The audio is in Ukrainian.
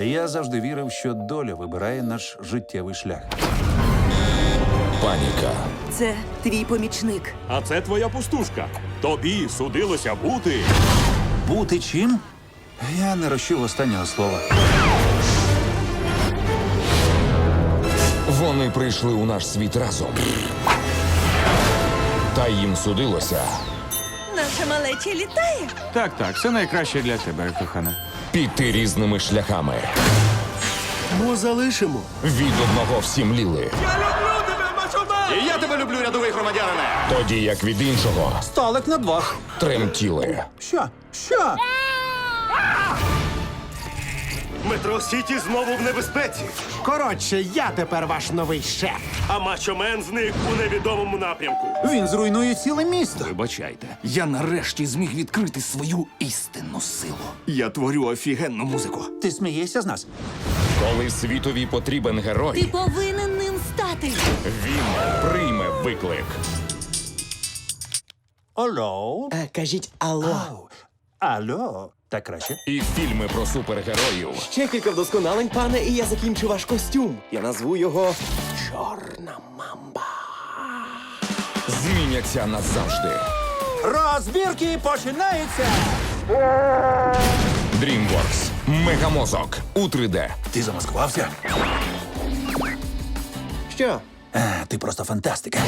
Я завжди вірив, що доля вибирає наш життєвий шлях. Паніка. Це твій помічник. А це твоя пустушка. Тобі судилося бути. Бути чим? Я не розчув останнього слова. Вони прийшли у наш світ разом. Та їм судилося Наша малеча літає. Так, так, все найкраще для тебе, кохана. піти різними шляхами. Бо залишимо. Від одного всім ліли. І я тебе люблю, рядовий громадянине. Тоді як від іншого Столик на двох. тремтіли. Що? Що? Метро Сіті знову в небезпеці. Коротше, я тепер ваш новий шеф. А мачомен зник у невідомому напрямку. Він зруйнує ціле місто. Вибачайте, я нарешті зміг відкрити свою істинну силу. Я творю офігенну музику. Ти смієшся з нас? Коли світові потрібен герой, Ти повинен ним стати. він прийме виклик. Алло? Е, кажіть алло. Алло? Так краще. І фільми про супергероїв Ще кілька вдосконалень, пане, і я закінчу ваш костюм. Я назву його Чорна мамба. зміняться назавжди. Розбірки починаються! DreamWorks. Мегамозок у 3D. Ти замаскувався? Що? А, ти просто фантастика.